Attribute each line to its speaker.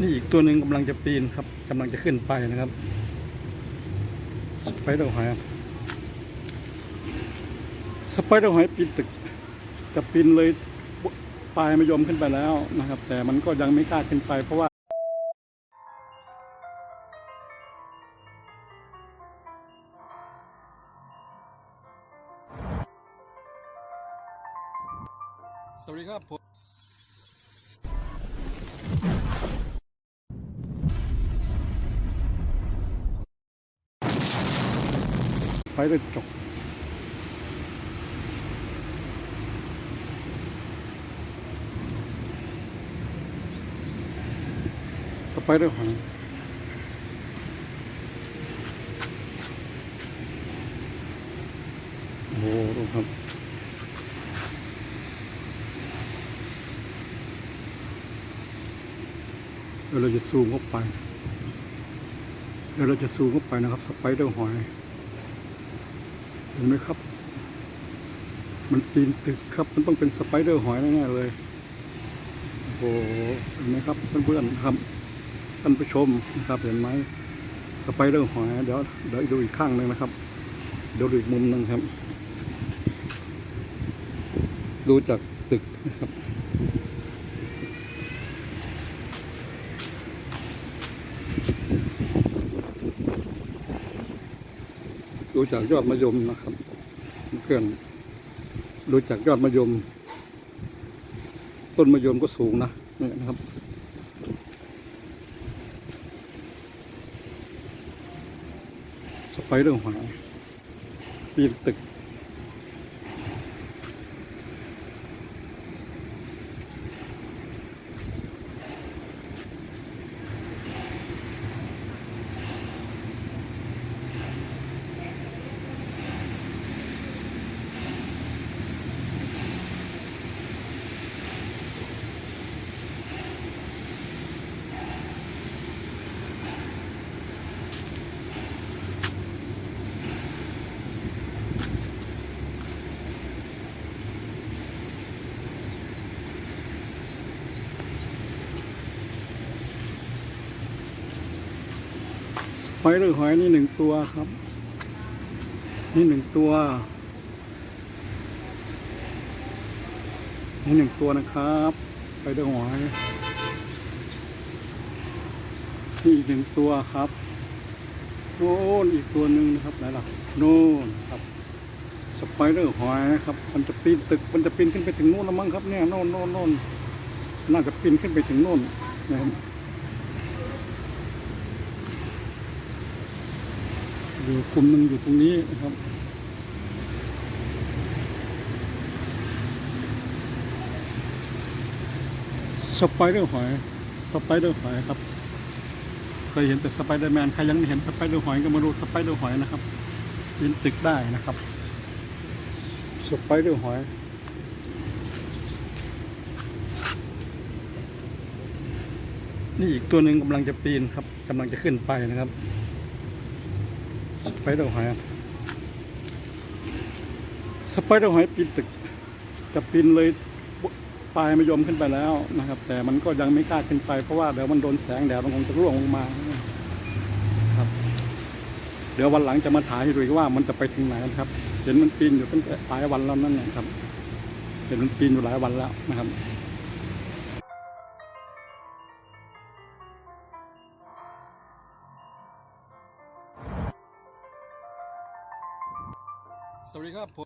Speaker 1: นี่อีกตัวหนึ่งกำลังจะปีนครับกำลังจะขึ้นไปนะครับสไปเดอร์หอยสไปเดอร์หอยปีนตึกจะปีนเลยปลายมายมขึ้นไปแล้วนะครับ แต่มันก็ยังไม่กล้าขึ้นไปเพราะว่าสวัสดีครับผม ไปเลยจบสไปเดอร์หางโอ้โหดูครับ เดี๋ยวเราจะซูมเข้าไป เดี๋ยวเราจะซูมเข้าไปนะครับ สไปเดอร์หอย เห็นไหมครับ มันปีนตึกครับ มันต้องเป็นสไปเดอร์หอยแน่ๆเลยโอ้โหเห็นไหมครับเพื่อนๆครับท่านผู้ชมนะครับเห็นไหมสไปเดอร์หอยเดี๋ยวเดี๋ยวดูอีกข้างหนึ่งนะครับเดี๋ยวดูอีกมุมหนึ่งครับ ดูจากตึกนะครับ ดูจากยอดมะยมนะครับ เพื่อนดูจากยอดมะยม ต้นมะยมก็สูงนะนี่นะครับสไปเดอร์หอยปีนตึก สไปเดอหอยนี่หนึ่งตัวครับ นี่หนึ่งตัว นี่หนึ่งตัวนะครับไปดอหอยนี่อีกหนึ่งตัวครับโน่นอีกตัวหนึ่งนะครับไหนล่ะโน่นครับสไปเดอร์หอยนะครับ มันจะปีนตึกมันจะปีนขึ้นไปถึงโน่นแล้วมั้งครับเนี่ยโน่นโน่นโน่นน่าจะปีนขึ้นไปถึงโน่นนะครับ อยู่กลุ่มหนึ่งอยู่ตรงนี้นะครับสไปเดอร์หอยสไปเดอร์หอยครับเคยเห็นแต่สไปเดอร์แมนใครยังไม่เห็นสไปเดอร์หอยก็มาดูสไปเดอร์หอยนะครับปีนตึกได้นะครับสไปเดอร์หอยนี่อีกตัวหนึ่งกำลังจะปีนครับกำลังจะขึ้นไปนะครับ สไปเดอร์หอยสไปเดอร์หอยปีนตึกจะปีนเลยปลายมายมขึ้นไปแล้วนะครับ แต่มันก็ยังไม่กล้าขึ้นไปเพราะว่าเดี๋ยวมันโดนแสงแดดมันคงจะร่วงลงมาครับ เดี๋ยววันหลังจะมาถ่ายให้ดูว่ามันจะไปถึงไหนนะครับ เห็นมันปีนอยู่ตั้งแต่หลายวันแล้วนั่นนะครับเห็นมันปีนอยู่หลายวันแล้วนะครับ สวัสดีครับผม